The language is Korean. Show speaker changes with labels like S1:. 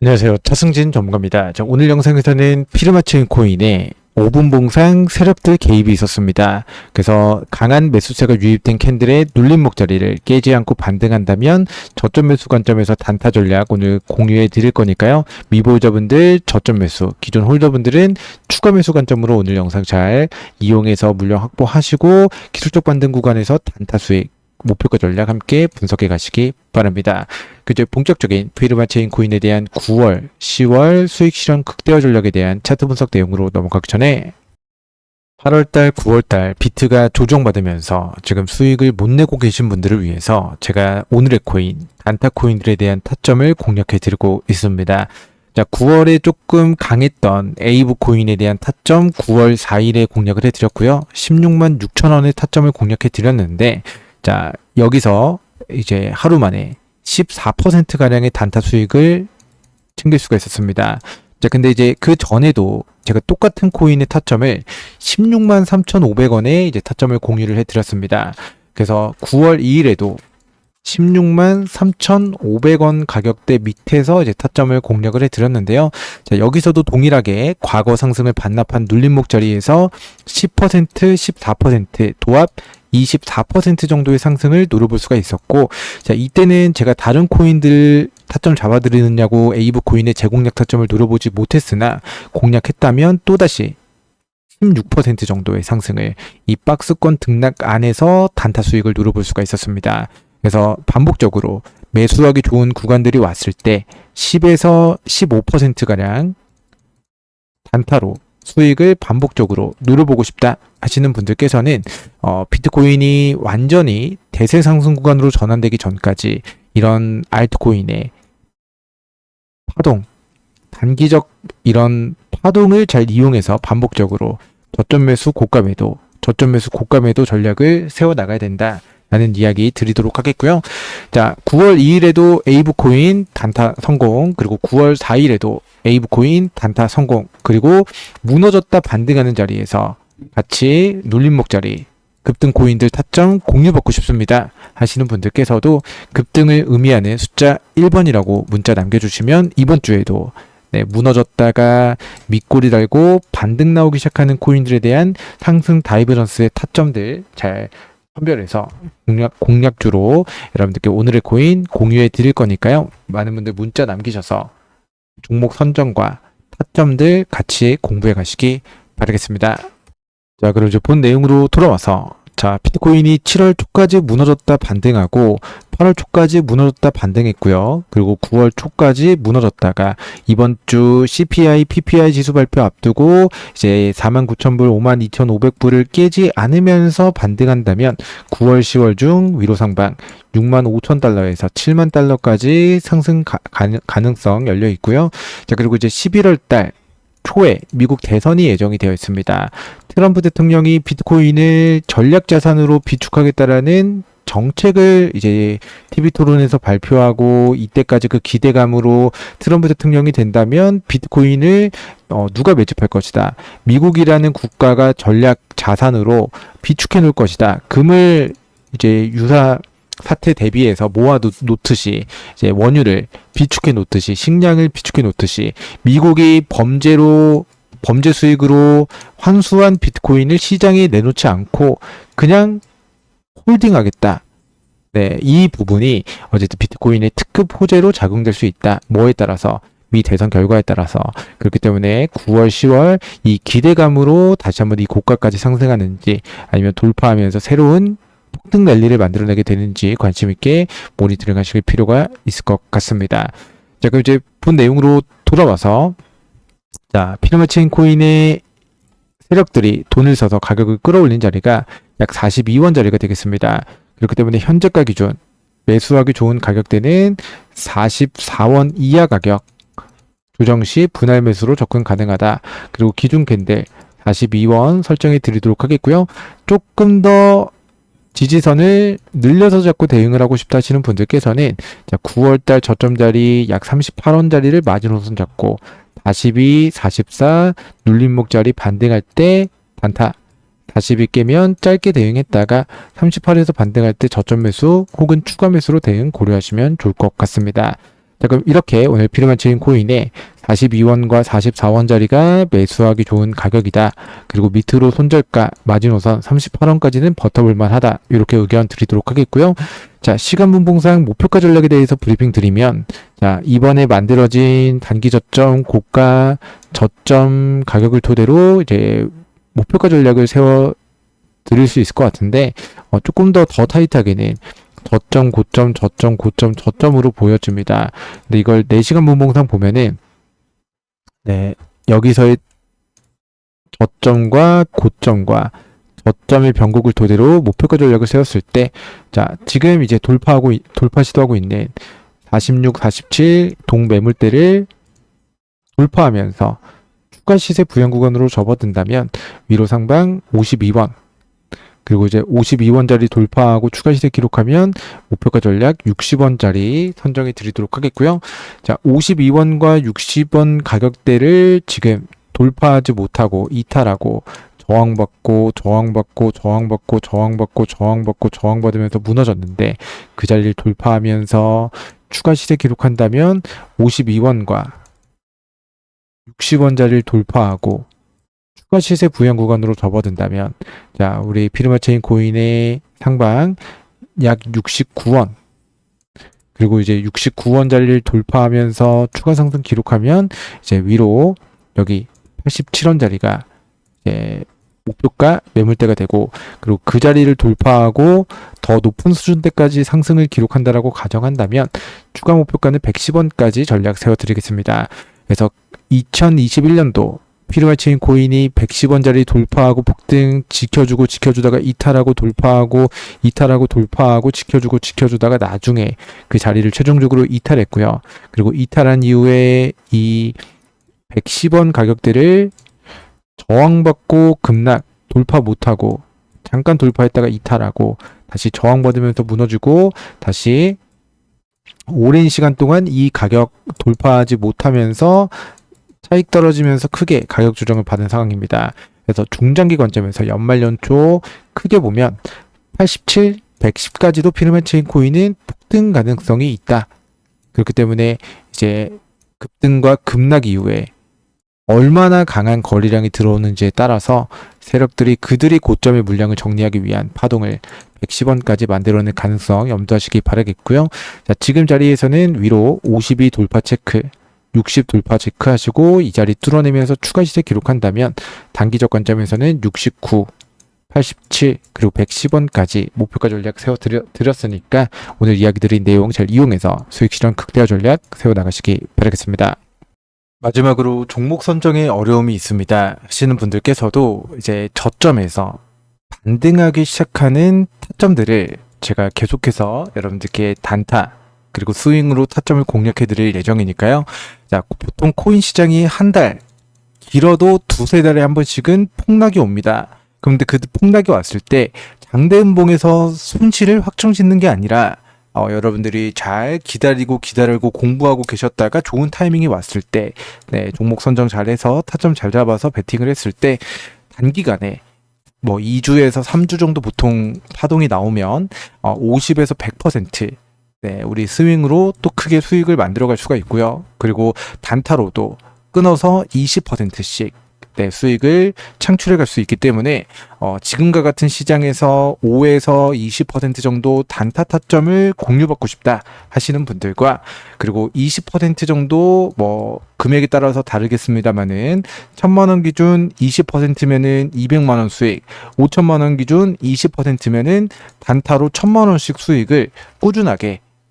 S1: 안녕하세요. 차승진 전문가입니다. 자, 오늘 영상에서는 피르마체인 코인의 5분 봉상 세력들 개입이 있었습니다. 그래서 강한 매수세가 유입된 캔들의 눌림 목 자리를 깨지 않고 반등한다면 저점 매수 관점에서 단타 전략 오늘 공유해 드릴 거니까요. 미보유자분들 저점 매수, 기존 홀더분들은 추가 매수 관점으로 오늘 영상 잘 이용해서 물량 확보하시고 기술적 반등 구간에서 단타 수익 목표가 전략 함께 분석해 가시기 바랍니다. 그저 본격적인 피르마 체인 코인에 대한 9월, 10월 수익 실현 극대화 전략에 대한 차트 분석 내용으로 넘어가기 전에 8월달, 9월달 비트가 조정받으면서 지금 수익을 못 내고 계신 분들을 위해서 제가 오늘의 코인, 단타 코인들에 대한 타점을 공략해 드리고 있습니다. 자, 9월에 조금 강했던 에이브 코인에 대한 타점 9월 4일에 공략을 해드렸고요. 16만 6천 원의 타점을 공략해 드렸는데, 자, 여기서 이제 하루 만에 14%가량의 단타 수익을 챙길 수가 있었습니다. 자, 근데 이제 그 전에도 제가 똑같은 코인의 타점을 16만 3,500원에 이제 타점을 공유를 해 드렸습니다. 그래서 9월 2일에도 16만 3,500원 가격대 밑에서 이제 타점을 공략을 해 드렸는데요. 자, 여기서도 동일하게 과거 상승을 반납한 눌림목 자리에서 10%, 14% 도합 24% 정도의 상승을 노려볼 수가 있었고, 자, 이때는 제가 다른 코인들 타점 잡아드리느냐고 에이브 코인의 재공략 타점을 노려보지 못했으나, 공략했다면 또다시 16% 정도의 상승을 이 박스권 등락 안에서 단타 수익을 노려볼 수가 있었습니다. 그래서 반복적으로 매수하기 좋은 구간들이 왔을 때 10에서 15%가량 단타로 수익을 반복적으로 누려보고 싶다 하시는 분들께서는 어, 비트코인이 완전히 대세 상승 구간으로 전환되기 전까지 이런 알트코인의 파동, 단기적 이런 파동을 잘 이용해서 반복적으로 저점 매수 고가 매도, 저점 매수 고가 매도 전략을 세워 나가야 된다. 라는 이야기 드리도록 하겠고요. 자, 9월 2일에도 에이브 코인 단타 성공, 그리고 9월 4일에도 에이브 코인 단타 성공, 그리고 무너졌다 반등하는 자리에서 같이 눌림목 자리 급등 코인들 타점 공유받고 싶습니다 하시는 분들께서도 급등을 의미하는 숫자 1번이라고 문자 남겨주시면 이번 주에도 네, 무너졌다가 밑꼬리 달고 반등 나오기 시작하는 코인들에 대한 상승 다이버런스의 타점들 잘 선별해서 공략, 공략주로 여러분들께 오늘의 코인 공유해 드릴 거니까요. 많은 분들 문자 남기셔서 종목 선정과 타점들 같이 공부해 가시기 바라겠습니다. 자, 그럼 이제 본 내용으로 돌아와서 자, 비트코인이 7월 초까지 무너졌다 반등하고 8월 초까지 무너졌다 반등했고요. 그리고 9월 초까지 무너졌다가 이번 주 CPI, PPI 지수 발표 앞두고 이제 49,000불, 52,500불을 깨지 않으면서 반등한다면 9월, 10월 중 위로 상방 65,000달러에서 7만 달러까지 상승 가, 가능성 열려 있고요. 자, 그리고 이제 11월 달 초에 미국 대선이 예정이 되어 있습니다. 트럼프 대통령이 비트코인을 전략 자산으로 비축하겠다라는 정책을 이제 TV 토론에서 발표하고 이때까지 그 기대감으로 트럼프 대통령이 된다면 비트코인을 어, 누가 매집할 것이다. 미국이라는 국가가 전략 자산으로 비축해 놓을 것이다. 금을 이제 유사 사태 대비해서 모아 놓듯이 이제 원유를 비축해 놓듯이 식량을 비축해 놓듯이 미국이 범죄로 범죄 수익으로 환수한 비트코인을 시장에 내놓지 않고 그냥 홀딩하겠다. 네, 이 부분이 어쨌든 비트코인의 특급 호재로 작용될 수 있다. 뭐에 따라서 미 대선 결과에 따라서 그렇기 때문에 9월, 10월 이 기대감으로 다시 한번 이 고가까지 상승하는지 아니면 돌파하면서 새로운 폭등 랠리를 만들어내게 되는지 관심 있게 모니터링 하실 필요가 있을 것 같습니다. 자, 그럼 이제 본 내용으로 돌아와서 자, 피노마 체인 코인의 세력들이 돈을 써서 가격을 끌어올린 자리가 약 42원 자리가 되겠습니다. 그렇기 때문에 현재가 기준 매수하기 좋은 가격대는 44원 이하 가격 조정 시 분할 매수로 접근 가능하다. 그리고 기준 캔들 42원 설정해 드리도록 하겠고요. 조금 더 지지선을 늘려서 잡고 대응을 하고 싶다 하시는 분들께서는 자 9월달 저점 자리 약 38원 자리를 마지노선 잡고 42, 44 눌림목 자리 반등할 때 단타 40이 깨면 짧게 대응했다가 38에서 반등할 때 저점 매수 혹은 추가 매수로 대응 고려하시면 좋을 것 같습니다. 자, 그럼 이렇게 오늘 피르마체인 코인의 42원과 44원짜리가 매수하기 좋은 가격이다. 그리고 밑으로 손절가 마지노선 38원까지는 버텨볼 만 하다. 이렇게 의견 드리도록 하겠고요. 자, 시간 분봉상 목표가 전략에 대해서 브리핑 드리면 자, 이번에 만들어진 단기 저점, 고가 저점 가격을 토대로 이제 목표가 전략을 세워 드릴 수 있을 것 같은데 어, 조금 더더 타이트하게는 저점, 고점, 저점, 고점, 저점으로 보여줍니다. 근데 이걸 4시간 분봉상 보면은 네, 여기서의 저점과 고점과 저점의 변곡을 토대로 목표가 전략을 세웠을 때, 자, 지금 이제 돌파하고, 이- 돌파 시도하고 있는 46, 47 동매물대를 돌파하면서 추가 시세 부양 구간으로 접어든다면 위로 상방 52원, 그리고 이제 52원짜리 돌파하고 추가 시세 기록하면 목표가 전략 60원짜리 선정해 드리도록 하겠고요. 자, 52원과 60원 가격대를 지금 돌파하지 못하고 이탈하고 저항받고 저항받고 저항받고 저항받고 저항받고 저항받으면서 무너졌는데 그 자리를 돌파하면서 추가 시세 기록한다면 52원과 60원짜리를 돌파하고 추가 시세 부양 구간으로 접어든다면 자 우리 피르마 체인 고인의 상방 약 69원 그리고 이제 69원짜리를 돌파하면서 추가 상승 기록하면 이제 위로 여기 87원짜리가 이제 목표가 매물대가 되고 그리고 그 자리를 돌파하고 더 높은 수준대까지 상승을 기록한다라고 가정한다면 추가 목표가는 110원까지 전략 세워드리겠습니다. 그래서 2021년도 피르마체인 코인이 110원짜리 돌파하고 폭등 지켜주고 지켜주다가 이탈하고 돌파하고 이탈하고 돌파하고 지켜주고 지켜주다가 나중에 그 자리를 최종적으로 이탈했고요. 그리고 이탈한 이후에 이 110원 가격대를 저항받고 급락 돌파 못하고 잠깐 돌파했다가 이탈하고 다시 저항받으면서 무너지고 다시 오랜 시간 동안 이 가격 돌파하지 못하면서 차익 떨어지면서 크게 가격 조정을 받은 상황입니다. 그래서 중장기 관점에서 연말 연초 크게 보면 87, 110까지도 피르마체인 코인은 폭등 가능성이 있다. 그렇기 때문에 이제 급등과 급락 이후에 얼마나 강한 거래량이 들어오는지에 따라서 세력들이 그들이 고점의 물량을 정리하기 위한 파동을 110원까지 만들어낼 가능성 염두하시기 바라겠고요. 자, 지금 자리에서는 위로 52 돌파 체크, 60 돌파 체크하시고 이 자리 뚫어내면서 추가 시세 기록한다면 단기적 관점에서는 69, 87 그리고 110원까지 목표가 전략 세워 드렸으니까 오늘 이야기 드린 내용 잘 이용해서 수익 실현 극대화 전략 세워 나가시기 바라겠습니다. 마지막으로 종목 선정에 어려움이 있습니다 하시는 분들께서도 이제 저점에서 반등하기 시작하는 타점들을 제가 계속해서 여러분들께 단타 그리고 스윙으로 타점을 공략해 드릴 예정이니까요. 자, 보통 코인 시장이 한 달, 길어도 두세 달에 한 번씩은 폭락이 옵니다. 그런데 그 폭락이 왔을 때 장대 음봉에서 손실을 확정 짓는 게 아니라 어, 여러분들이 잘 기다리고 기다리고 공부하고 계셨다가 좋은 타이밍이 왔을 때, 네, 종목 선정 잘해서 타점 잘 잡아서 베팅을 했을 때 단기간에 뭐 2주에서 3주 정도 보통 파동이 나오면 어, 50에서 100% 네, 우리 스윙으로 또 크게 수익을 만들어갈 수가 있고요. 그리고 단타로도 끊어서 20%씩 네, 수익을 창출해 갈 수 있기 때문에 어, 지금과 같은 시장에서 5에서 20% 정도 단타 타점을 공유받고 싶다 하시는 분들과 그리고 20% 정도 뭐 금액에 따라서 다르겠습니다만은 1000만 원 기준 20%면은 200만 원 수익, 5천만 원 기준 20%면은 단타로 1000만 원씩 수익을 꾸준하게